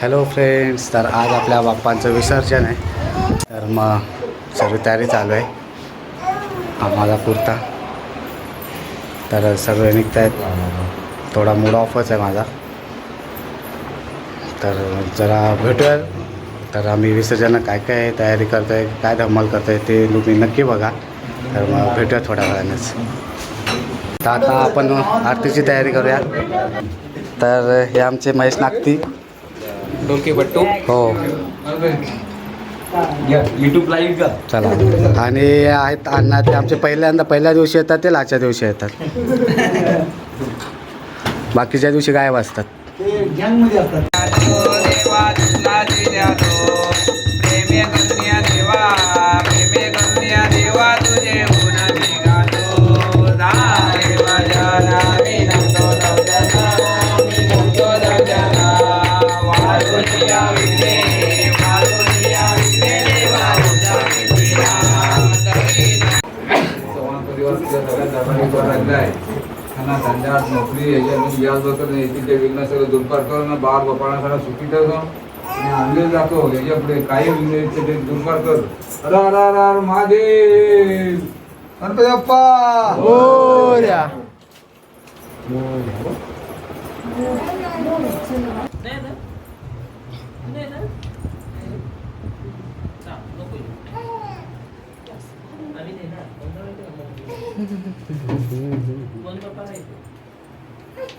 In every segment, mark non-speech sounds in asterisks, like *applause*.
Hello friends तर आज आपल्या बाप्पांचं विसर्जन आहे. तर मग सर्व तयारी चालू आहे. हा माझा कुर्ता तर सर्व निघत आहेत थोडा मूड ऑफच आहे माझा. तर जरा भेटूया तर आम्ही विसर्जन काय काय तयारी करतो आहे काय धमाल करतो आहे ते तुम्ही नक्की बघा. तर मग भेटूया थोड्या वेळानेच. तर आता आपण आरतीची तयारी करूया. तर हे आमचे महेश नागती. डोके बट्टू. हो. युट्यूब लाईव्ह का चला. आणि आहेत अण्णा ते आमचे पहिल्यांदा पहिल्या दिवशी येतात ते लाच्या दिवशी येतात. *laughs* बाकीच्या दिवशी गायब असतात. त्यांना धंद्यात नोकरी याच्यातून व्याज नाही येथील ते विघ्न सगळं दूरपार कर ना बाळ गोपाळा सगळा सुखी ठेव आणि आणले जातो याच्यापुढे काही विघ्न आहेत ते दूरपार कर अरे अरे अरे महादेव गणपती बाप्पा गणपती बाप्पा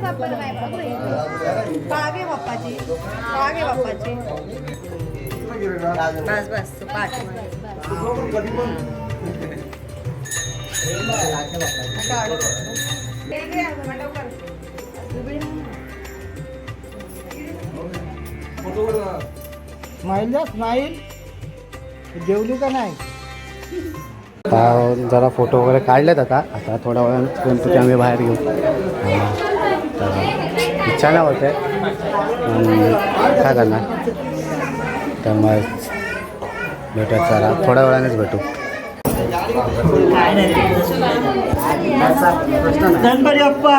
कर बाप्पा बाय बाय पागे बाप्पाची पागे बाप्पाची बस बस तू पाठ. फोटो वर स्माईल जेवली का नाही? आता जरा फोटो वगैरे काढलेत आता. आता थोड्या वेळात गणपती आम्ही बाहेर घेऊ. हा. इच्छा नाही होते काय करणार? तर मग भेटत जरा थोड्या वेळानेच भेटू. गणपती बाप्पा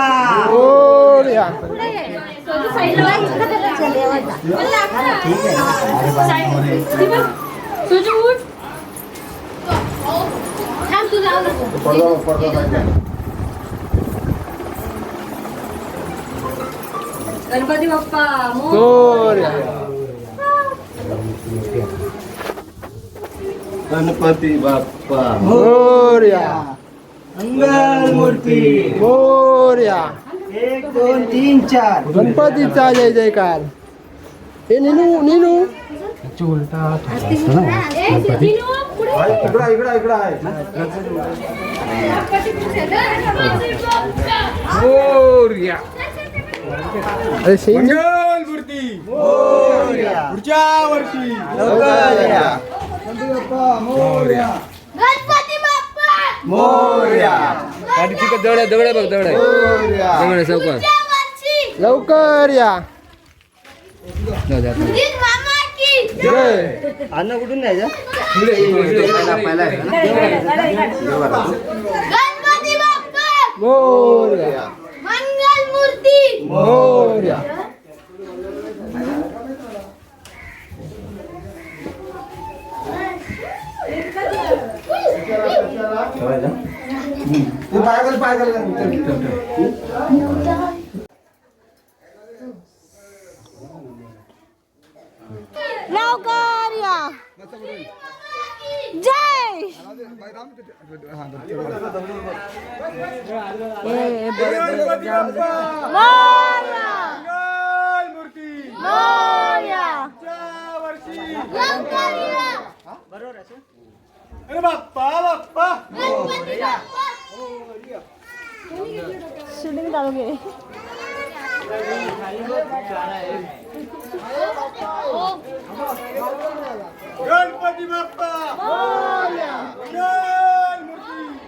तुझी उठ थांब तू जाऊ नको गणपती बाप्पा गणपती बाप्पा. मोर्या मंगल मूर्ती मोर्या एक दोन तीन चार. गणपतीचा जय जयकार. हे निनू निनू. इकडा इकडा इकडा आहे. मोरया अरे मूर्ती. पुढच्या वर्षी. मोरया. गणपती बाप्पा! मोरया. दगड दगड बघ दगड मोरया. दगड वर्षी. लवकर या. गीत मामा की जय! अन्न कुठून न्यायचं? गणपती बाप्पा! मोर्या. मंगल मूर्ती मोर्या तू पाय कर पाय कर लवकर या जय मोरया मूर्ती मोरया शूटिंग चालू केली गणपती बाप्पा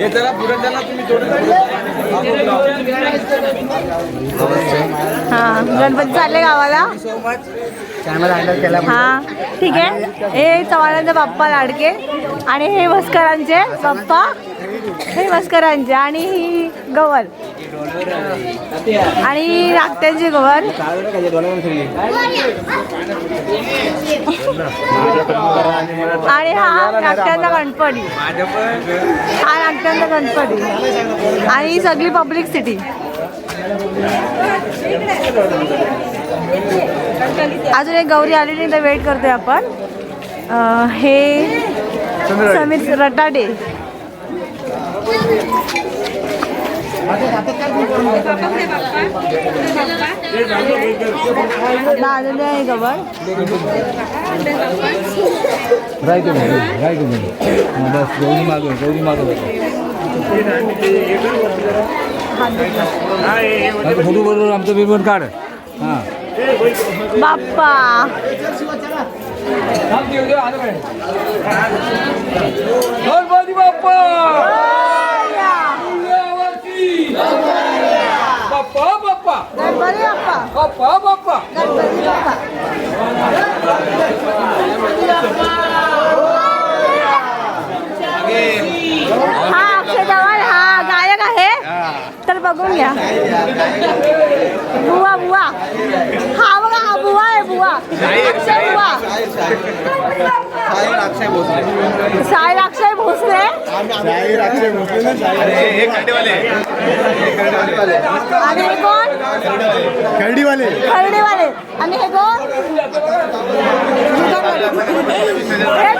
हे चला पुढे चला तुम्ही हा गणपती चालले गावाला. हा ठीक आहे. हे चव्हाणांचे बाप्पा लाडके आणि हे मस्करांचे बाप्पा. हे मस्करांचे आणि ही गवर आणि नागत्यांची गवर आणि हा नागत्यांचा गणपती. हा नागत्यांचा गणपती. आणि सगळी पब्लिक सिटी अजून एक गौरी आली नाही तर वेट करतोय आपण. हे समीर रटाडे. आता आलेले आहे गवर राय तुम्ही राय तुम्ही बस गौरी मागून गौरी मागून फोटो बरोबर आमचं बिरबन काढ हां बाप्पा गणपती बाप्पा बाप्पा बाप्पा गणपती बाप्पा बाप्पा बाप्पा गणपती बाप्पा हा अक्षय चव्हाण हा गायक आहे तर बघून घ्या. बुवा बुवा. हा बघा हा बुवा आहे बुवा. अक्षय बुवा. साई अक्षय भोसले. आणि हे कोण? खर्डीवाले खर्डेवाले आणि हे कोण. हे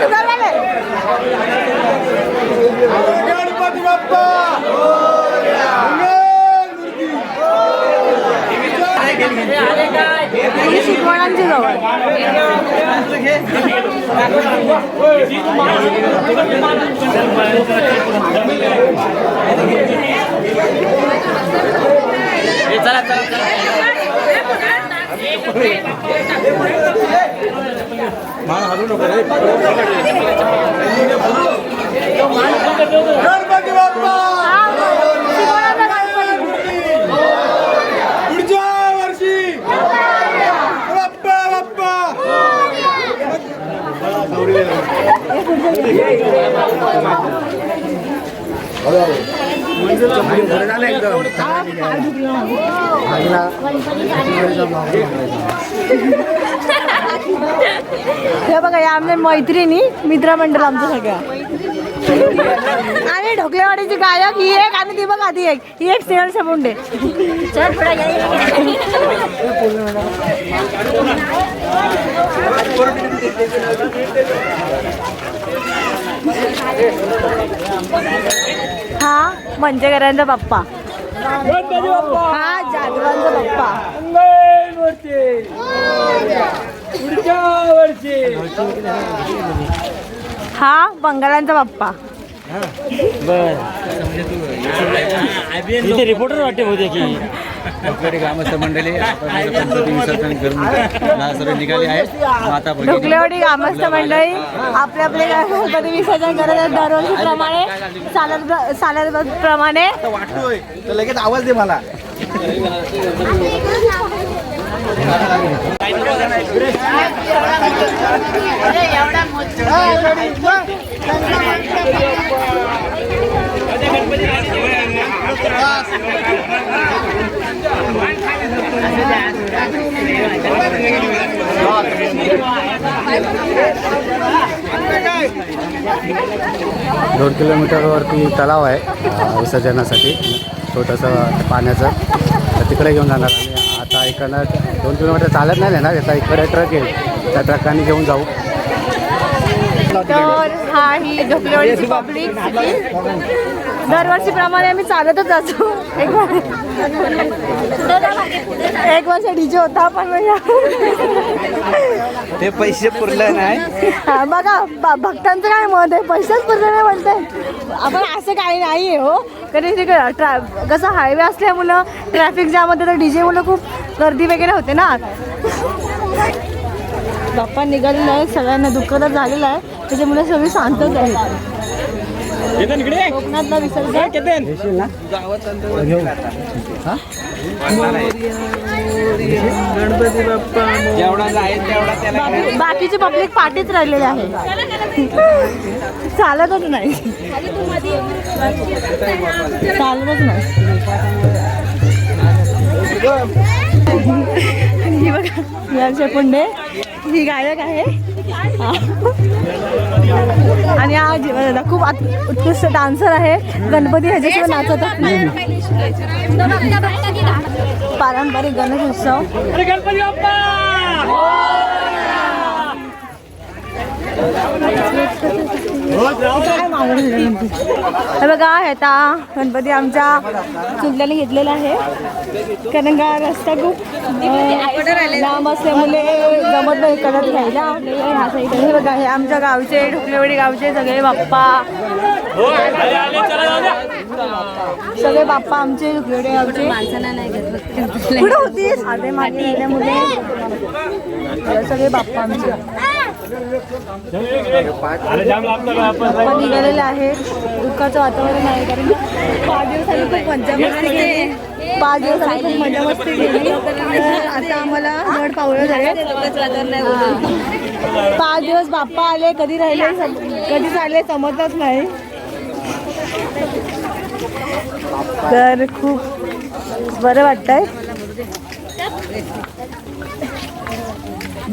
गणपती बाप्पा. ही शिकवणांची गवळ गणपती बाप्पा हा शिकवणाचा गणपती पुढच्या वर्षी बाप्पा बाप्पा हे बघा या आमच्या मैत्रिणी मित्रमंडळ आमचं सगळ्या. आणि ढोकलेवाडीची गायक ही एक आणि ती बघा ती एक. ही एक स्नेहल सबुंडे हा मंचकरांचा बाप्पा. हा जाधवांचा बाप्पा. हा बंगालांचा बाप्पा. इथे रिपोर्टर वाटते होते की. आपल्याकडे ग्रामस्थ मंडळी विसर्जन करून सर्व निघाले आहेत. माता भगिनी ढोकलेवाडी ग्रामस्थ मंडळी आपले आपले गणपती विसर्जन करत आहेत दरवर्षीप्रमाणे सालद सालद प्रमाणे वाटतोय. तर लगेच आवाज दे मला. दोन किलोमीटरवरती तलाव आहे विसर्जनासाठी. छोटंसं पाण्याचं. तर तिकडे घेऊन जाणार इकडनं दोन किलोमीटर चालत नाही ना त्याचा इकडे ट्रक येईल त्या ट्रकाने घेऊन जाऊ. तर हा ही ढोकलेवाडीची पब्लिक दरवर्षीप्रमाणे आम्ही चालतच जातो. एक वर्ष एक वर्ष डीजे होता पण ते पैसे पुरले नाही. हा, बघा भक्तांचं काय मत आहे? पैसेच पुरले नाही म्हणते. आपण असं काही नाही आहे हो. कारण ते क- ट्रा कसं हायवे असल्यामुळं ट्रॅफिक जाम होते तर डीजे मुलं खूप गर्दी वगैरे होते ना. बाप्पा निघालेला आहे सगळ्यांना दुःखद झालेलं आहे. त्याच्यामुळे सगळी शांतच आहे कोकणातला विसर्जन. जेवढा जाईल तेवढा त्याला बाकी- बाकीचे पब्लिक पाठीच राहिलेले आहे चालतच नाही. चालतच नाही. ही बघा यांचे पुंडे ही गायक आहे. हा. *laughs* आणि जीवन खूप उत्कृष्ट डान्सर आहे. गणपती ह्याच्याशिवाय नाचतच नाही. पारंपरिक गणेश उत्सव काय मागणी आहे गणपती? हे बघा ह्याचा गणपती आमच्या चुकल्याने घेतलेला आहे. कारण का रस्ता खूप लांब असल्यामुळे जमत नाही करत घ्यायला. ह्या साईड हे बघा हे आमच्या गावचे ढुकलेवाडी गावचे सगळे बाप्पा. सगळे बाप्पा आमचे ढुकलेवाडी गावचे. कुठं होती? साधे मागे गेल्यामुळे सगळे बाप्पा आमचे. बाप्पा निघालेले आहे दुःखाचं वातावरण आहे कारण पाच दिवसांनी खूप मजा मस्ती केली. पाच दिवसांनी खूप मजा मस्ती केली. तर आता आम्हाला नड पावलं झाले. पाच दिवस बाप्पा आले कधी राहिले? कधी चालले? समजलंच नाही. तर खूप बरं वाटतंय.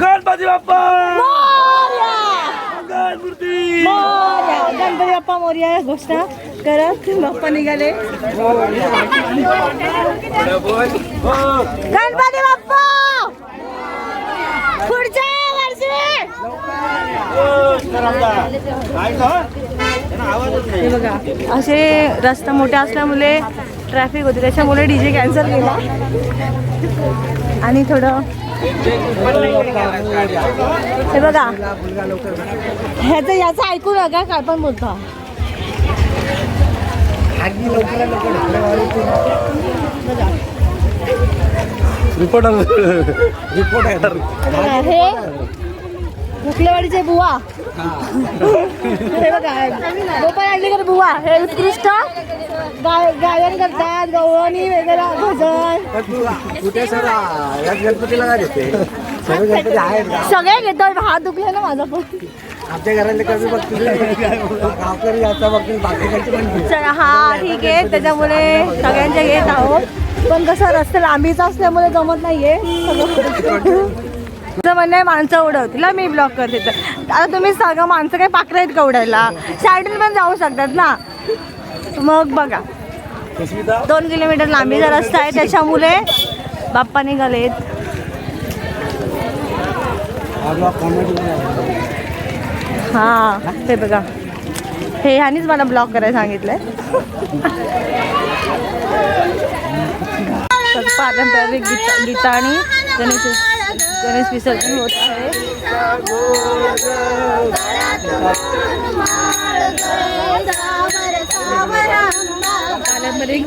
गणपती बाप्पा! मोरया! गणपती! मोरया! गणपती बाप्पा मोर्या घोषणा करत बाप्पा निघाले. गणपती बाप्पा! पुढच्या वर्षी! हे बघा असे रस्ता मोठे असल्यामुळे ट्रॅफिक होते त्याच्यामुळे डीजे कॅन्सल केला. आणि थोडं हे बघा. ह्याचं याचं ऐकू नका काय पण बोलतो. रिपोर्टर रिपोर्टर बघा, हे भुकलेवाडीचे बुवा. हे बघा गोपाळ आणलेकर बुवा हे उत्कृष्ट गाय गायन करतात गवळणी वगैरे भजन. कुठे सर? याच गणपतीला काय देते? सगळे गणपती आहेत का? सगळे घेतात हात दुखले ना माझा पण. आमच्या घरातले कमी बघतील. गावकरी याचा बघतील पण. चला हा ठीक आहे. त्याच्यामुळे सगळ्यांच्या घेत आहोत. पण कसं रस्ता लांबीचा असल्यामुळे जमत नाहीये. *laughs* *laughs* तुझं म्हणणं आहे माणसं उडवतील मी ब्लॉक करते. तर आता तुम्ही सांगा माणसं काही पाकरे आहेत का उडायला? साईडून पण जाऊ शकतात ना. मग बघा. दोन किलोमीटर लांबीचा रस्ता आहे त्याच्यामुळे बाप्पा निघालेत. हां हे बघा. हे ह्यानीच मला ब्लॉक करायला सांगितलंय. पारंपरिक गीता गीताणी गणेश गणेश विसर्जन होत आहे. पारंपरिक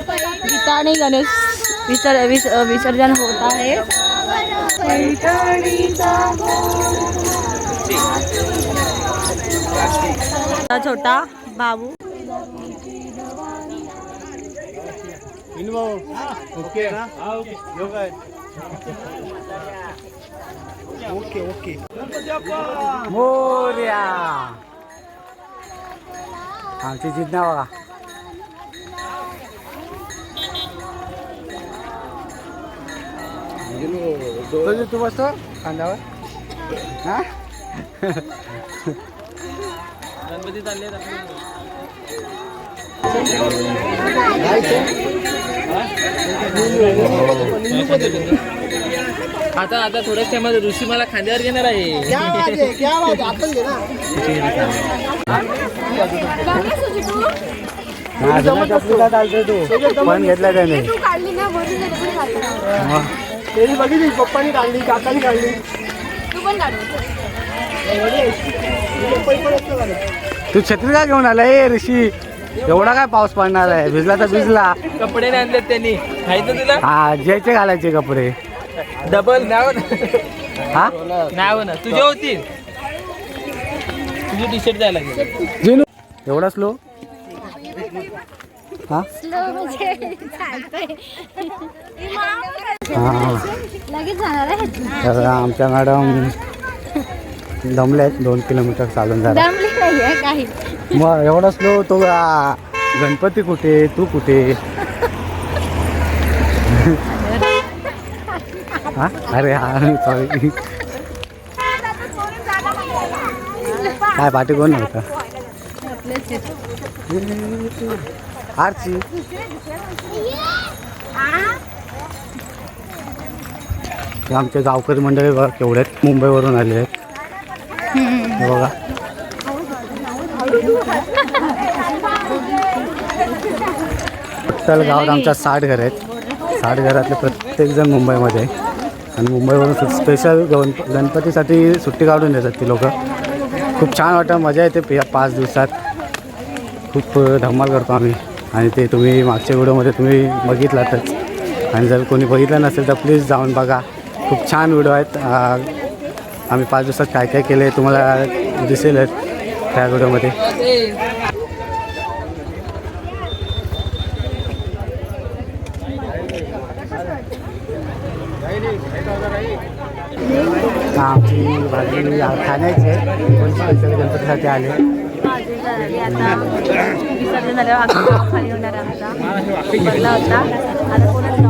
गीताने गणेश विसर विस विसर्जन होत आहे. छोटा बाबू ओके. ना ओके ओके मोर्या. आमची जिज्ञा बघा. तो तू बसतो? खांद्यावर? हा? आता आता थोड्याच टायमात ऋषी मला खांद्यावर घेणार आहे. क्या बात आहे क्या बात आहे. आपण घे ना तू पण घेतला त्याने बघितली पप्पानी काढली काकानी काढली. तू पण. तू छत्री का घेऊन आला ए ऋषी. एवढा काय पाऊस पडणार आहे? भिजला तर भिजला. कपडे नाही आणलेत त्यांनी. खायचं तुला? हा ज्याचे घालायचे कपडे. डबल नाव हा? नाव ना तुझे होतील. तुझी टी शर्ट द्यायला लागेल. जिनू. एवढा स्लो हा? हा. लगेच जाणार आहे. तर आमच्या मॅडम दमले आहेत दोन किलोमीटर चालून जरा. दमली नाही आहे काही. मग एवढा स्लो तो आ, गणपती कुठे तू कुठे? हा? अरे हा सॉरी काय पाठी कोण नव्हतं? आरची आमचे गावकरी मंडळी बघा केवढे आहेत. मुंबईवरून आले आहेत. हे बघा. टोटल गावात आमच्या साठ घर आहेत. साठ घरातले प्रत्येकजण मुंबईमध्ये आहे आणि मुंबईवरून स्पेशल गण गणपतीसाठी सुट्टी काढून देतात ती लोक. खूप छान वाटतं मजा येते या पाच दिवसात. खूप धमाल करतो आम्ही. आणि ते तुम्ही मागच्या व्हिडिओमध्ये तुम्ही बघितलातच. आणि जर कोणी बघितलं नसेल तर प्लीज जाऊन बघा. खूप छान व्हिडिओ आहेत. आम्ही पाच दिवसात काय काय केलं आहे तुम्हाला दिसेलच त्या व्हिडिओमध्ये. आमची भाजी खाण्याची. आहे गणपतीसाठी आले. विसर्जन झाल्यावर खाली होणार बदला होता. आता कोणच?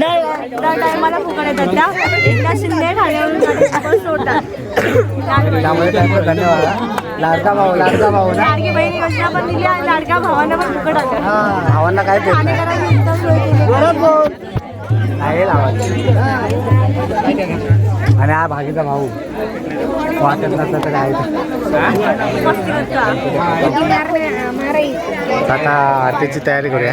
दर दर टायमाला फुकट येतात त्या. एकदा शिंदे ठाण्यावरून गाडी फुकट सोडतात. त्यामुळे त्यामुळे त्यांचं धन्यवाद लाडका भाऊ लाडका भाऊ ना. लाडकी बहिणी योजना पण दिली आणि भावांना पण फुकट आलं. हा भावांना काय. आहे लावायचं. आणि हा भागीचा भाऊ. वाटत नसलं तर करतो आता आरतीची तयारी करूया.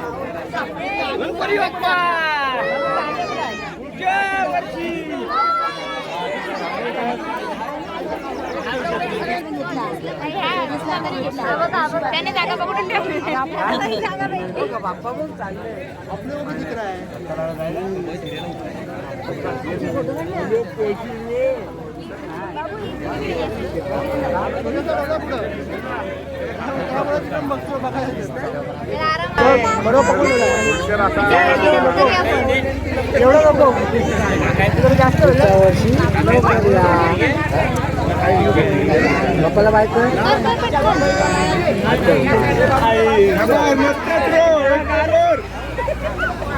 त्याने जागा बघून ठेवली बरोबर पकडून एवढं नको जरा जास्त होईल बापाला बायको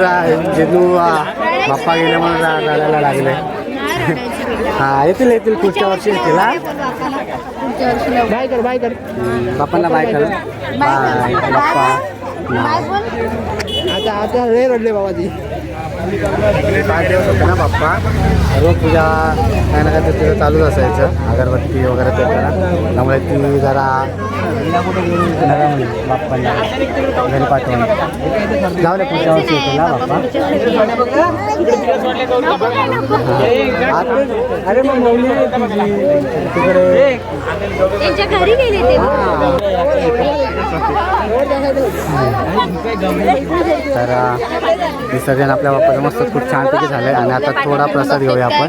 रा- जेनू बाप्पा गेले म्हणून लागले. हा येतील येतील पुढच्या वर्षी येतील हा? बाय कर बाय कर. बाप्पांना बाय कर बाय बाप्पा आता आता लय रडले बाबाजी. पाच दिवस होते ना बाप्पा रोज पूजा काय ना काय ते तिथं चालूच असायचं. अगरबत्ती वगैरे ते करा. त्यामुळे ती जरा बाप्पाला. घरी पाठवून. पुढच्या वर्षी येतो. ना बाप्पा. अरे मग मौली. तिकडे. त्यांच्या घरी गेले ते. तर विसर्जन आपल्या बाप्पाचं मस्त खूप छानपैकी झालं आहे आणि आता थोडा प्रसाद घेऊया आपण.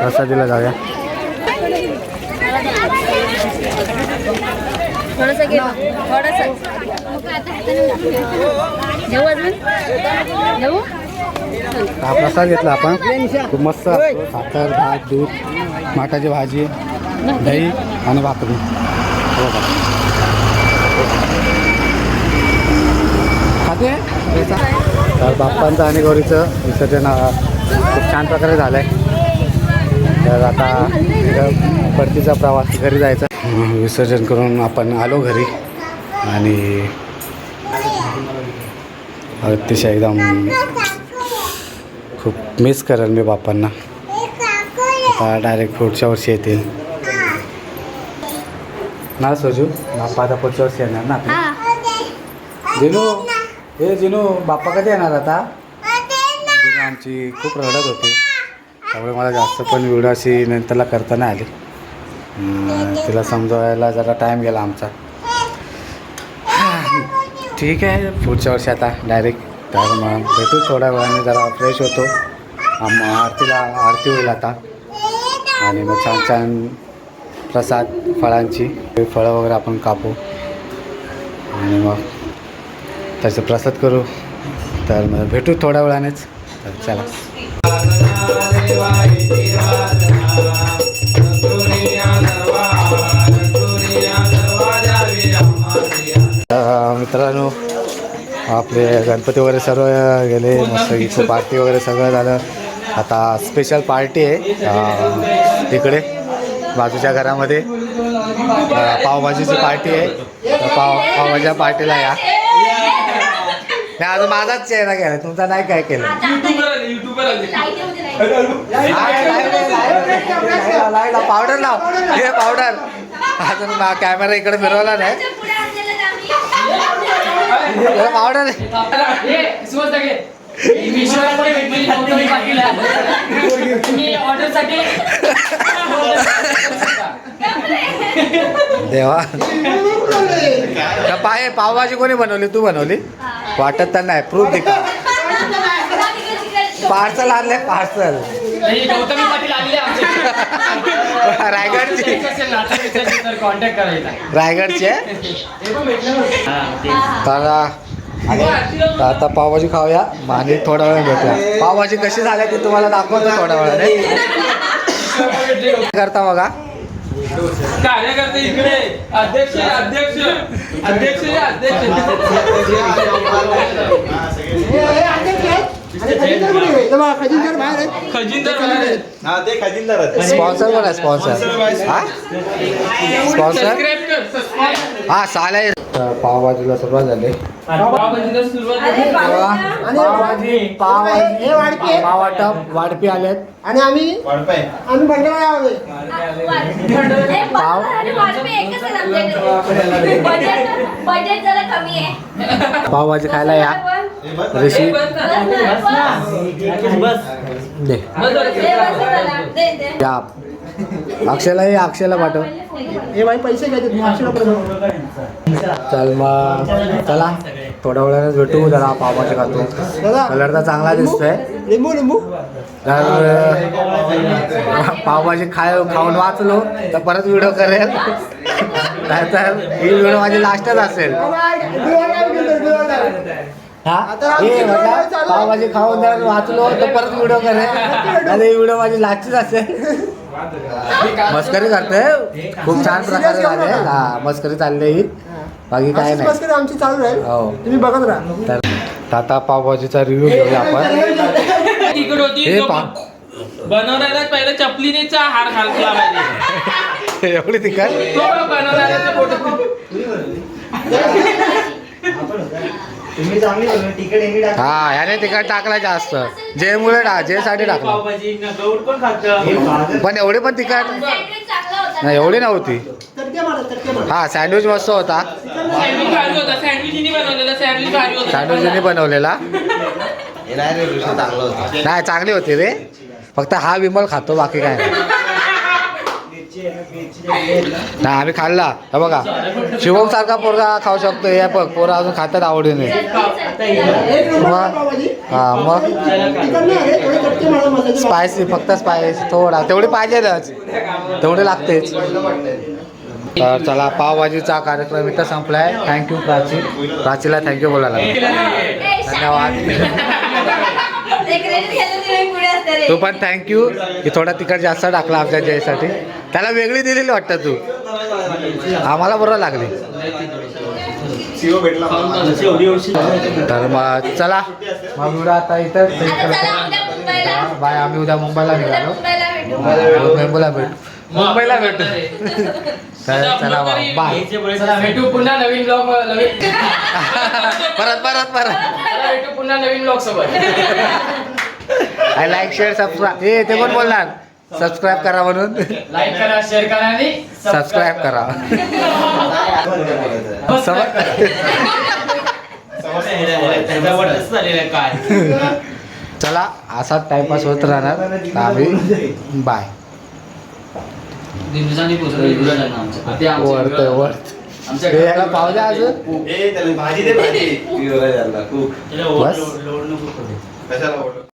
प्रसादीला जाऊया. *laughs* थोडंसं घे थोडंसं. घेऊ अजून? घेऊ? हा प्रसाद घेतला आपण. खूप मस्त. साखर भात दूध माठाची भाजी दही आणि भाकरी. हो? खाते? तर बाप्पांचं आणि गौरीचं विसर्जन खूप छान प्रकारे झालं आहे तर आता परतीचा प्रवास घरी जायचा. विसर्जन करून आपण आलो घरी. आणि अतिशय एकदम खूप मिस करेल मी बाप्पांना. आता डायरेक्ट पुढच्या वर्षी येतील. ना सोजू बाप्पा आता पुढच्या वर्षी येणार ना जिनू हे जिनू बाप्पा कधी येणार आता? जिनू आमची खूप रडत होती. त्यामुळे मला जास्त पण व्हिडिओ अशी नंतरला करता नाही आली. तिला समजवायला जरा टाईम गेला आमचा. ठीक आहे पुढच्या वर्षी आता डायरेक्ट तर मग भेटू थोड्या वेळाने जरा फ्रेश होतो. आम आरतीला आरती होईल आता. आणि मग छान छान प्रसाद फळांची फळं वगैरे आपण कापू. आणि मग त्याचं प्रसाद करू. तर मग भेटू थोड्या वेळानेच. तर चला. मित्रांनो आपले गणपती वगैरे सर्व गेले मस्त इथं पार्टी वगैरे सगळं झालं आता स्पेशल पार्टी आहे तिकडे बाजूच्या घरामध्ये पावभाजीची पार्टी आहे पाव पावभाजीच्या पार्टीला या नाही अजून माझाच चेहरा केला तुमचा नाही काय केलं पावडर लाव हे पावडर अजून कॅमेरा इकडे फिरवला नाही पावडर देवा. का पाय पावभाजी कोणी बनवली? तू बनवली? वाटत तर नाही. प्रूफ दे पार्सल आणले पार्सल. गौतमी पाटील *laughs* रायगडची. कॉन्टॅक्ट करायचा. रायगडची आहे? *laughs* तर तर आता पावभाजी खाऊया आणि थोडा वेळ भेटूया. पावभाजी कशी झाल्या ते तुम्हाला दाखवतो थोड्या वेळाने करता बघा. कार्यकर्ते इकडे. अध्यक्ष अध्यक्ष. अध्यक्ष अध्यक्ष. खजिनदार बाहेर आहेत. हा ते खजिनदार आहेत. स्पॉन्सर कोण आहे स्पॉन्सर हा? स्पॉन्सर हा. तर पावभाजीला सुरुवात झाली. पावभाजीला सुरुवात झाली. पावभाजी पावभाजी पावाटप वाढपी आलेत. आणि आम्ही वाढपाय आम्ही भंडारा आलोय. पाव बजेट जरा कमी आहे. पावभाजी खायला या. ऋषी. दे बस झालं. दे, बस झाला. दे, दे. या. अक्षयला ये अक्षयला पाठव. हे बाई पैसे घ्यायचे चल मग चला. थोड्या वेळाने भेटू जरा पावभाजी खातो. कलर तर चांगला दिसतोय. लिंबू लिंबू. तर पावभाजी खाय खाऊन वाचलो तर परत व्हिडिओ करेल. नाहीतर ही व्हिडिओ माझी लास्टच असेल. हा? हे पावभाजी खाऊन जर वाचलो तर परत व्हिडिओ करेल. आणि ही व्हिडिओ माझी लास्टच असेल. मस्करी करते खूप छान प्रकारे झाले हा मस्करी चालली ही. बाकी काय नाही. मस्करी आमची चालू आहे. हो. तुम्ही बघत राहा. तर आता पावभाजीचा रिव्ह्यू घेऊया आपण. तिकड होती हे बनवणारा पहिलं चपलीनेचा हार घालला पाहिजे. *laughs* एवढी तिखट? तो बनवणाऱ्याचा *laughs* फोटो तुम्ही चांगली तिकीट यांनी टाका हा याने तिखट टाकला जास्त. जे मुळे टा जे साठी टाकला. पावभाजी गौड पण खात. पण एवढी पण तिखट नाही एवढी नव्हती. तडके मारा तडके मारा. हा सँडविच मस्त होता. सँडविच भारी होता. सँडविचनी बनवलेला सँडविच भारी होता. सँडविचने बनवलेला. नाही चांगली होती रे. फक्त हा विमल खातो बाकी काय नाही. नाही आम्ही खाल्ला. हे बघा. शिवम सारखा पोरगा खाऊ शकतो हे बघ पोरं अजून खातात आवडीने. मग? हा मग? स्पायसी फक्त स्पायस थोडा. तेवढी पाहिजेच तेवढे लागतेच. तर चला पावभाजीचा कार्यक्रम इथं संपलाय. थँक्यू प्राची. प्राचीला थँक्यू बोलायला धन्यवाद. *laughs* तू पण थँक्यू की थोडा तिखट जास्त टाकला आमच्या जयसाठी. त्याला वेगळी दिलेली वाटतं तू. आम्हाला बरोबर लागली. तर मग चला. मग व्हिडिओ आता इथं बाय आम्ही उद्या मुंबईला निघालो. मुंबईला भेट. मुंबईला भेटू. *laughs* तर चला बाय. चला भेटू पुन्हा नवीन ब्लॉग नवीन. *laughs* *laughs* परत परत परत. चला भेटू पुन्हा नवीन ब्लॉग सोबत. आय लाईक शेअर सबस्क्राईब हे ते पण बोलणार? सबस्क्राईब करा म्हणून. लाईक करा शेअर करा आणि सबस्क्राईब करा. *laughs* काय चला असाच टाइमपास होत राहणार. आम्ही बाय दिवसांनी वरत वरत हे याला पाहू द्या अजून भाजी दे भाजी. *laughs* बस. कशाला